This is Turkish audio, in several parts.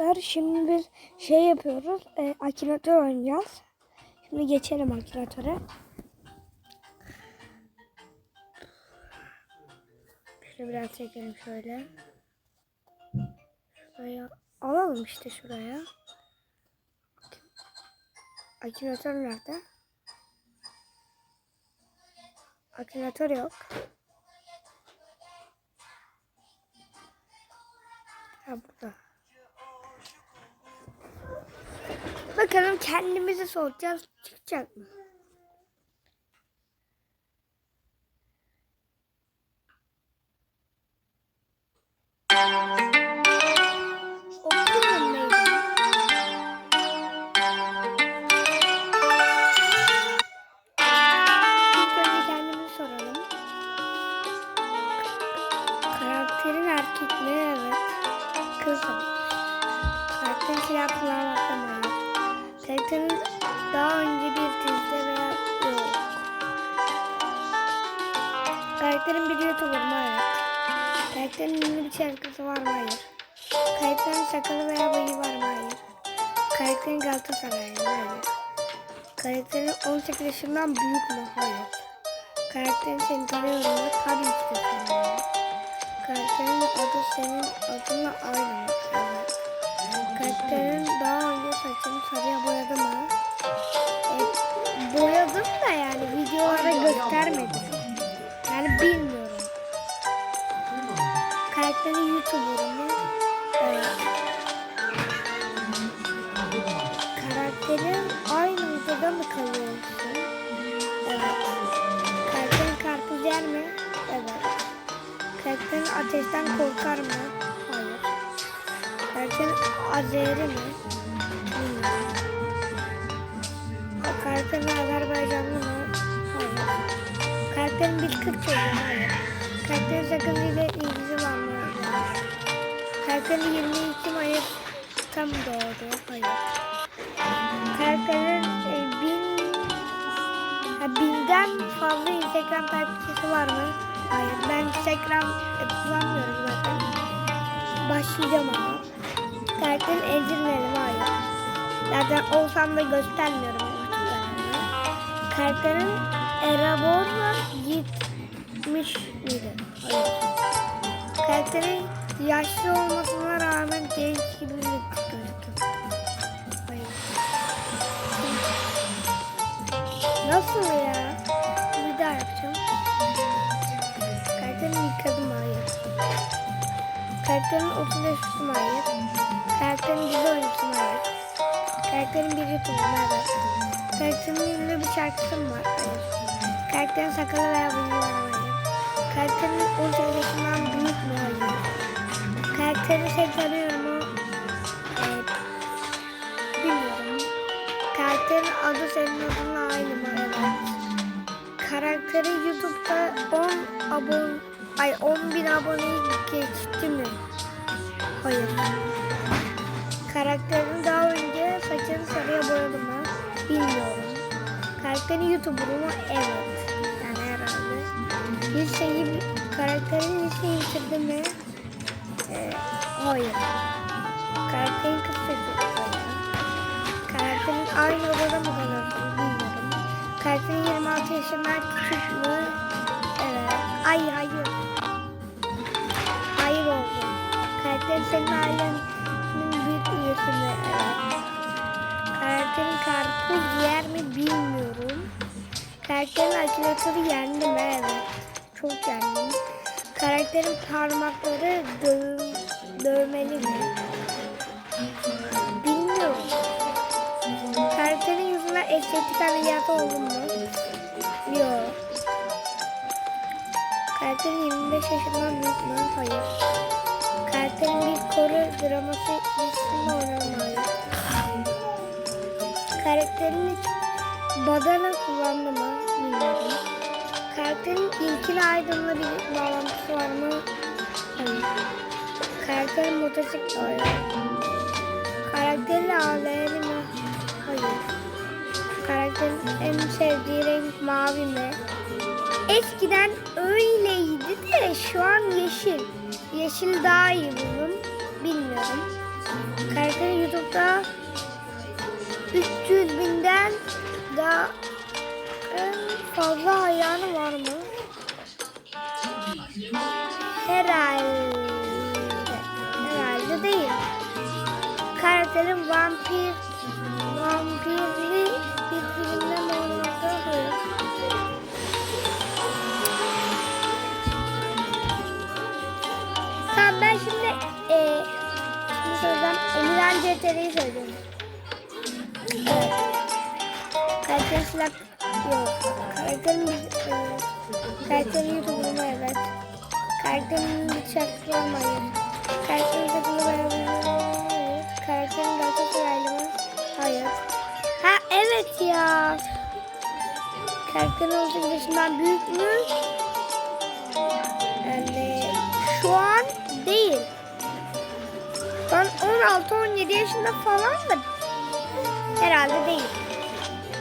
arkadaşlar. Şimdi biz şey yapıyoruz. E, Akinator oynayacağız. Şimdi geçelim Akinator'a. Şöyle biraz çekelim şöyle. Şuraya alalım işte şuraya. Akinator nerede? Akinator yok. Ha burada. Bakalım kendimizi soracağız. Çıkacak mı? Karakterin 18 yaşından büyük mü? Hayır. Karakterin seni tanıyor mu? Tabii ki de tanıyor. Karakterin adı senin adınla aynı mı? Evet. Karakterin daha önce saçını sarıya boyadı mı? E, boyadım da yani videolara göstermedim. Yani bilmiyorum. Karakterin YouTuber mı? Evet. Odada mı kalıyorsun? Evet. Karakterin karpuz yer mi? Evet. Karakterin ateşten korkar mı? Hayır. Karakterin azeri mi? Bilmiyorum. Karakterin Azerbaycanlı mı? Hayır. Karakterin bir kız çocuğu? Hayır. Karakterin sakızıyla ilgisi var mı? Karakterin 22 Mayıs tam doğdu. Hayır. Karakterin fazla Instagram takipçisi var mı? Hayır. Ben Instagram e, kullanmıyorum zaten. Başlayacağım ama. Karakterin ezilmeli mi? Hayır. Zaten olsam da göstermiyorum. Karakterin Erabor'a gitmiş miydi? Hayır. Karakterin yaşlı olmasına rağmen genç gibi gözüküyor. Nasıl ya? Daha yapacağım. Karakterin yıkadım hayır. Karakterin 30 yaşlısı mı hayır? Karakterin dizi oyuncusu mu hayır? Karakterin bir youtuber mı evet? Karakterin ünlü bir şarkısı mı var? Hayır. Karakterin sakalı veya bıyığı var? Hayır. Karakterin 18 yaşından büyük mü? Hayır. Karakterini sen tanıyor mu? Evet. Bilmiyorum. Karakterin adı senin adınla? Evet. Karakterin YouTube'da 10 abone ay 10 bin aboneyi geçti mi? Hayır. Karakterini daha önce saçını sarıya boyadı mı? Bilmiyorum. Karakterin YouTuber mu? Evet. Yani herhalde. Liseyi, karakterin liseyi bitirdi mi? Ee, hayır. Karakterin kız. Karakterin aynı odada mı kalıyorsun? Karakterin 26 yaşından küçük mü? Evet. Hayır hayır. Hayır oldu. Karakterin senin ailenin büyük üyesi mi? Evet. Karakterin karpuz yer mi bilmiyorum. Karakterin akülatörü yendi mi? Evet. Çok yendim. Karakterin parmakları döv dövmeli mi? Estetik ameliyatı oldu mu? Yok. Karakterin 25 yaşından büyük mü? Hayır. Karakterin bir koru draması dizisinde? Hayır. Karakterin hiç badana kullandı mı? Bilmiyorum. Karakterin ilkili aydınla bir bağlantısı var mı? Hayır. Karakterin motosiklet oynar. Karakterin ağlayalı mı? Hayır. Karakterin en sevdiği renk mavi mi? Eskiden öyleydi de şu an yeşil. Yeşil daha iyi buldum. Bilmiyorum. Karakterin Minecraft'ta 300 binden daha en fazla hayranı var mı? Herhalde. Herhalde değil. Karakterin vampir vampirli CTR'yi söyleyeyim. Evet. Silah yok. Karakterin bir e, karakterin YouTube'unu evet. Karakterin bir şarkısı olmayı. Karakterin takımı beraber hayır. Karakterin Galatasaraylı mı? Hayır. Ha evet ya. Karakterin 18 yaşından büyük mü? 16-17 yaşında falan da herhalde değil.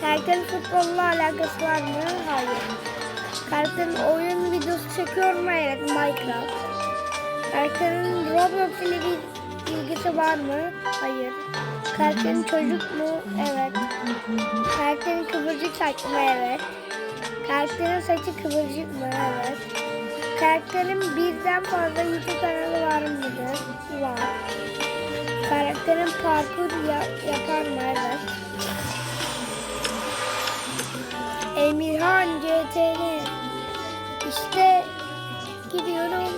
Karakterin futbolla alakası var mı? Hayır. Karakterin oyun videosu çekiyor mu? Evet. Minecraft. Karakterin Roblox ile bir ilgisi var mı? Hayır. Karakterin çocuk mu? Evet. Karakterin kıvırcık saçlı mı? Evet. Karakterin saçı kıvırcık mı? Evet. Karakterin birden fazla YouTube kanalı var mıdır? Var. Karakterin parkur ya- mı? Evet. Emirhan CTN İşte gidiyorum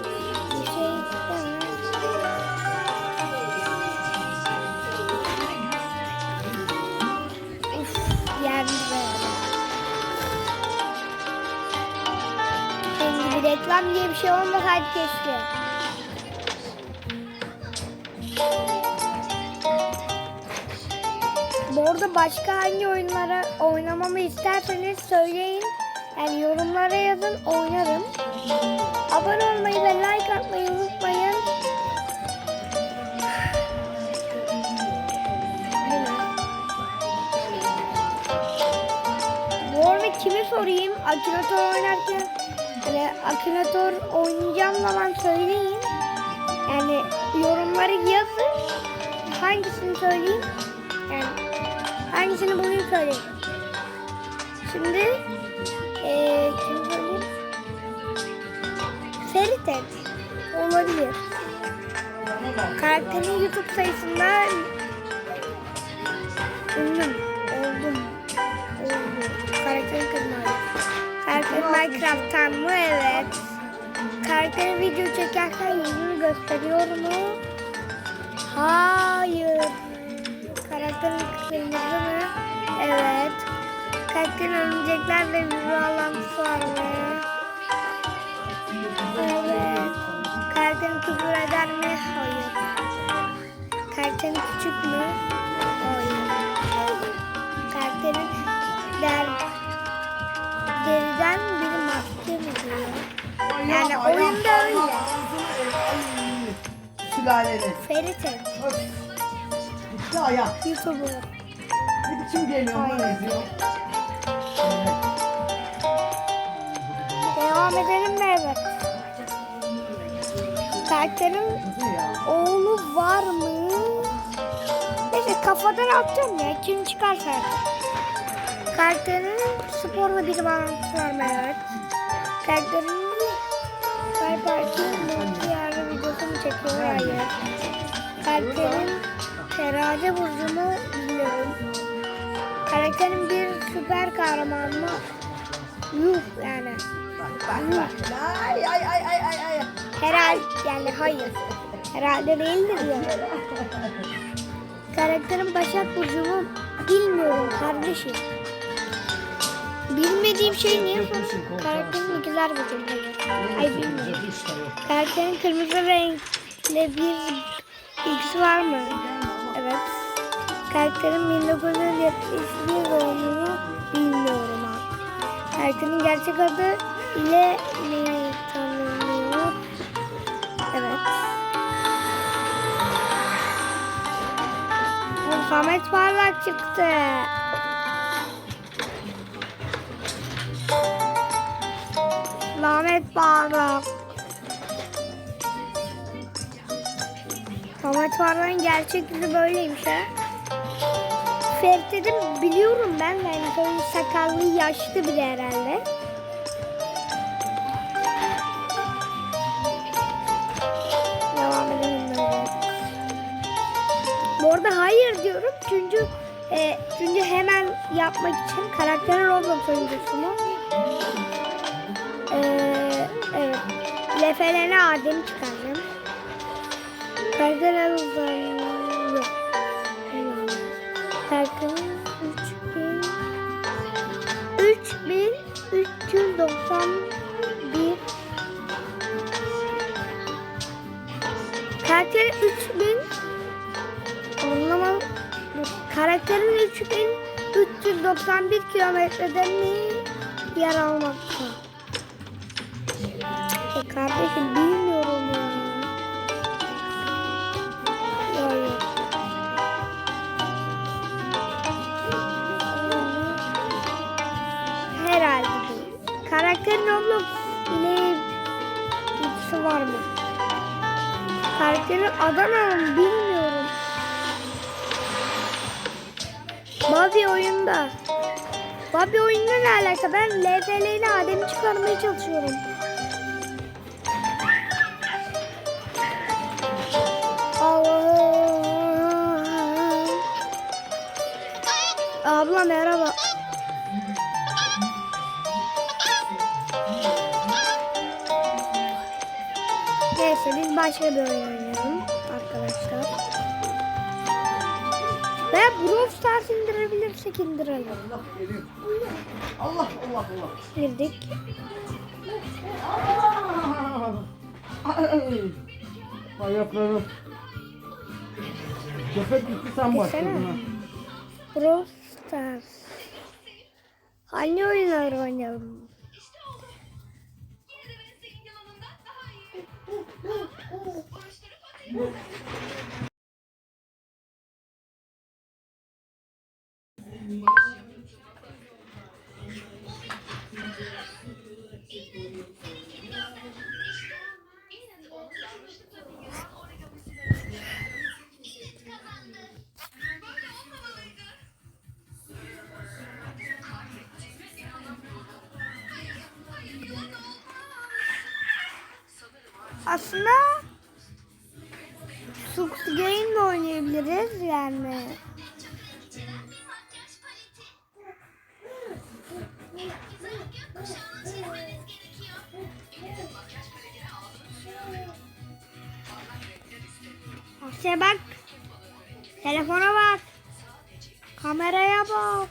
bir şey Uf reklam diye bir şey olmasaydı keşke. Bu arada başka hangi oyunlara oynamamı isterseniz söyleyin. Yani yorumlara yazın oynarım. Abone olmayı ve like atmayı unutmayın. Bu arada kime sorayım? Akinator oynarken hani Akinator oynayacağım zaman söyleyin. Yani yorumları yazın. Hangisini söyleyeyim? Yani hangisini bulayım söyleyeyim. Şimdi eee kim söyleyeyim? Feritet olabilir. Karakterin YouTube sayısında ünlüm oldum. Oldum. Karakterin kırmalı. Karakterin Minecraft'tan mı? Evet. Karakterin video çekerken yüzünü gösteriyor mu? Hayır. Karakterin küçük mü? Hayır. Karakterin der, deriden bir maske mi diyor? Yani oyunda öyle. Sülaleniz. Feritet. İşte ayak. YouTuber. Ne biçim geliyor lan Aynen. izliyor. Devam edelim de evet. Karakterin Nasıl ya? oğlu var mı? Neyse kafadan atacağım ya. Kim çıkarsa artık. Karakterin sporla bir bağlantısı var mı? Evet. Karakterin Kaypark'ın mutlu yarı videosunu çekiyor. Hayır. Karakterin terazi burcu mu? Bilmiyorum. Karakterin bir süper kahraman mı? Yuh yani. Bak. Ay ay ay ay ay ay. Herhalde yani hayır. Herhalde değildir ya. Karakterin Başak Burcu mu? Bilmiyorum kardeşim. Bilmediğim şey niye soruyorsun? Karakterin ikizler Burcu mu? Hayır. Ay bilmiyorum. Karakterin kırmızı renkli bir ilgisi var mı? Evet. Karakterin 1971 doğumlu mu? Bilmiyorum abi. Karakterin gerçek adı ile mi Samet Parlak çıktı. Samet Parlak. Samet Vardan gerçek yüzü böyleymiş ha. Ferit dedim biliyorum ben yani sakallı yaşlı biri herhalde. Arada hayır diyorum çünkü e, çünkü hemen yapmak için karakterin Roblox oyuncusunu e, evet lefelene Adem çıkaracağım. Karakter uzun yok. Karakterin 3000 3391 Karakteri 3000 Karakterin 3391 kilometreden mi yer almakta? E kardeşim bilmiyorum ya. Herhalde değil. Karakterin ile ilgisi var mı? Karakterin Adana mı bilmiyorum. Bobby oyunda. Bobby oyunda ne alaka? Ben LFL ile Adem'i çıkarmaya çalışıyorum. Abla merhaba. Neyse biz başka bir oyun oynayalım arkadaşlar. Ve Brawl Stars indirebilirsek indirelim. Allah. Allah Allah Allah. Girdik. Ay. Ayaklarım. Köpek gitti sen başladın ha. Brawl Stars. Hangi oyunları oynayalım? Aslında Sux Game oynayabiliriz yani. Asya bak. Telefona bak. Kameraya bak.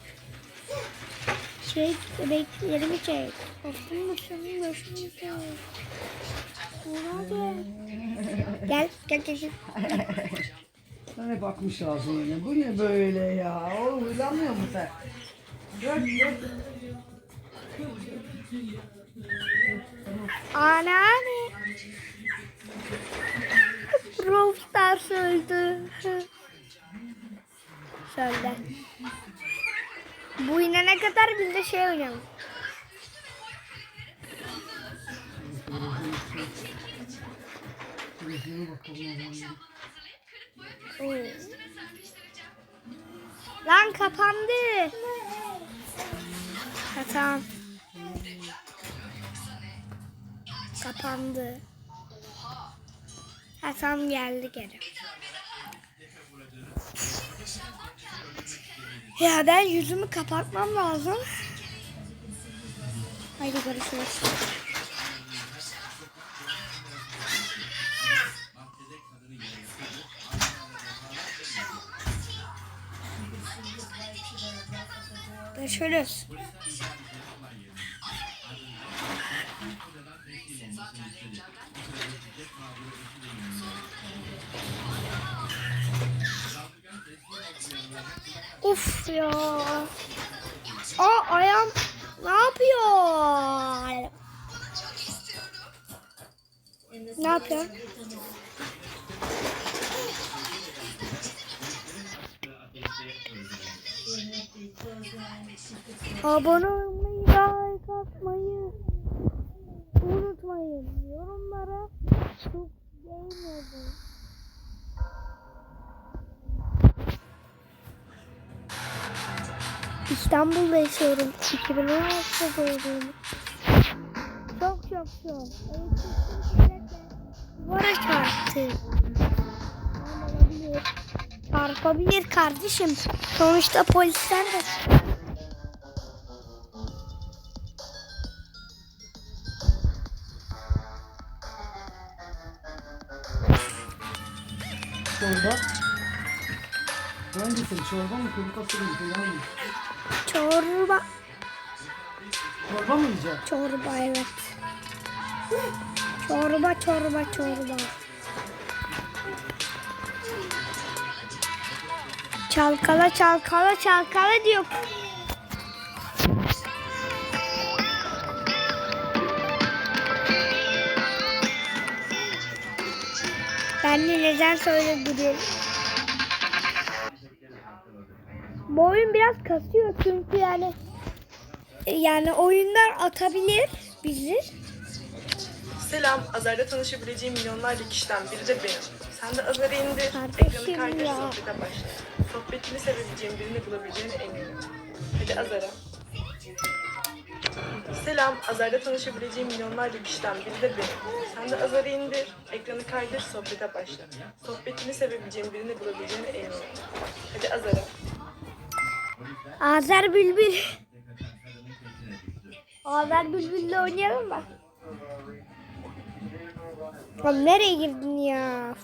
Çek, beklerimi çek. Kostüm başını başını çek. Gel, gel, gel. Sana bakmış ağzına. Bu ne böyle ya? Oğlum uylanmıyor musun sen? Dört dört. Anneanne. Brawl Stars öldü. Söyle. Bu inene kadar biz de şey oynayalım. Lan kapandı. Ha, tamam. Kapandı. Ha tamam geldi geri. Ya ben yüzümü kapatmam lazım. Haydi görüşürüz. Görüşürüz. Uf ya. Aa ayağım ne yapıyor? Ne yapıyor? Abone olmayı, like atmayı unutmayın. Yorumlara çok game İstanbul'da yaşıyorum. 2016'da doğdum. Çok çok çok. Duvara çarptı. Çarpabilir kardeşim. Sonuçta polisten de Çorba. Hangisi? Çorba mı? Kuru fasulye mi? Pilav mı? çorba. Çorba mı yiyeceksin? Çorba evet. Çorba çorba çorba. Çalkala çalkala çalkala diyor. Ben de neden söyledim? Bu oyun biraz kasıyor çünkü yani yani oyunlar atabilir bizi. Selam, Azar'da tanışabileceğim milyonlarca kişiden biri de benim. Sen de Azar'ı indir, Kardeşim ekranı kaydır, ya. sohbete başla. Sohbetini sevebileceğin birini bulabileceğine eminim. Hadi Azar'a. Selam, Azar'da tanışabileceğim milyonlarca kişiden biri de benim. Sen de Azar'ı indir, ekranı kaydır, sohbete başla. Sohbetini sevebileceğin birini bulabileceğine eminim. Hadi Azar'a. Azer Bülbül. Azer Bülbül'le oynayalım mı? Oğlum nereye girdin ya?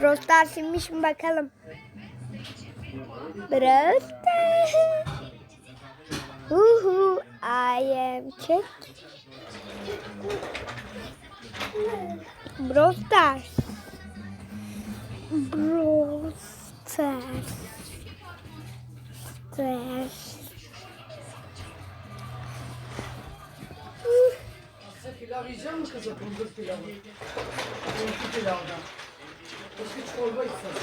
Brostar silmiş mi bakalım? Brostar. Uhu, I am check. Brostar. Brostar. Sen pilav yiyecek misin kızım? Bulgur pilavı. Bulgur pilavdan. Keşke çorba içseniz.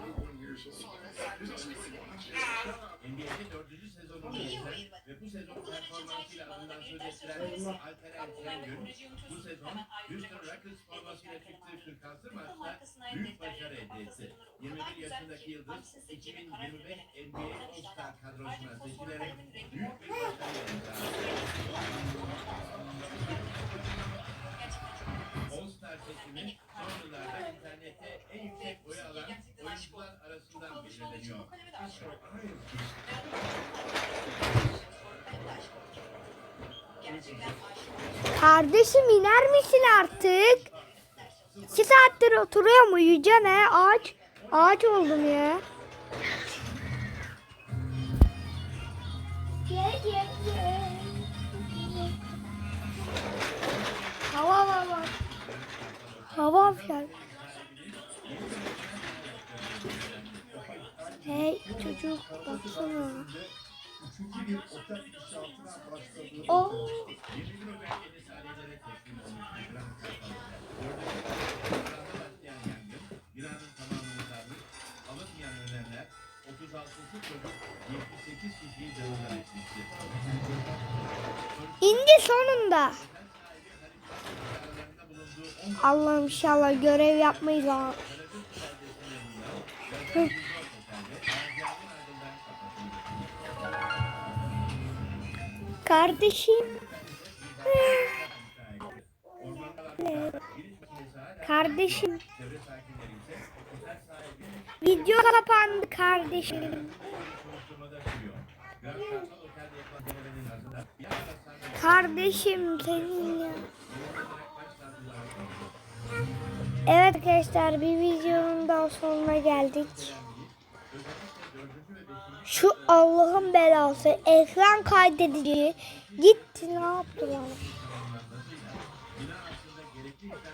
Ay. NBA'de dördüncü sezonu geçen ve bu sezon performansıyla adından söz ettiren Alperen Şengün bu sezon Houston Rockets formasıyla çıktığı 46 maçta büyük başarı elde etti. 21 yaşındaki Yıldız 2025 NBA All-Star kadrosuna seçilerek büyük bir başarı imzaladı. All-Star Kardeşim iner misin artık? İki saattir oturuyorum uyuyacağım he ağaç. Ağaç oldum ya. Hava hava. Hava falan. Hey çocuk baksana. Oh. Binanın tamamını sarmış, alınmayan önlemler 36 çocuk 78 kişiyi canından etmişti. İndi sonunda. Aralarında bulunduğu 10 Allah'ım inşallah görev yapmayız ha. Kardeşim. Kardeşim. Video kapandı kardeşim. Kardeşim senin ya. Evet arkadaşlar bir videonun daha sonuna geldik. Şu Allah'ın belası ekran kaydedici gitti ne yaptı bana?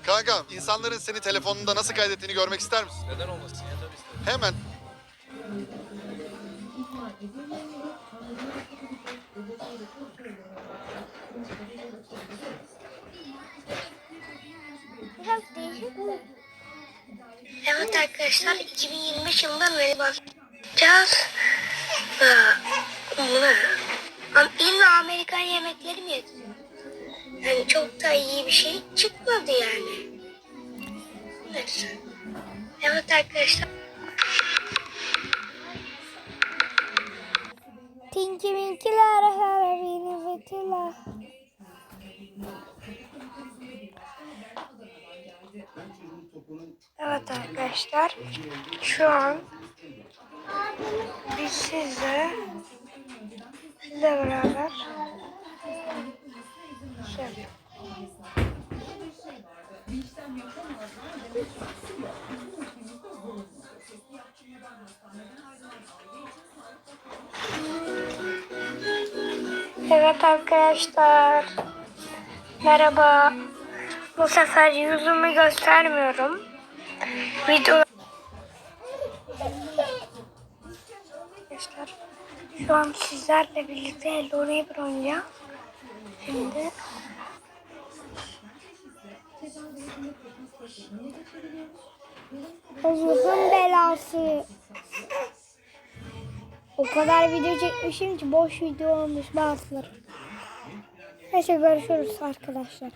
Kanka insanların seni telefonunda nasıl kaydettiğini görmek ister misin? Neden olmasın ya tabii isterim. Hemen Evet arkadaşlar 2025 yılından beri bakacağız. Ee. Ama illa Amerikan yemekleri mi yedin? Yani çok da iyi bir şey çıkmadı yani. Neyse. Evet arkadaşlar. Tinky Winky'ler Halloween Betty'ler. Evet arkadaşlar. Şu an biz sizle sizle beraber şey. Evet arkadaşlar. Merhaba. Bu sefer yüzümü göstermiyorum. Video Arkadaşlar şu an sizlerle birlikte Hello Neighbor. Şimdi Allah'ın belası. O kadar video çekmişim ki boş video olmuş bazıları. Neyse görüşürüz arkadaşlar.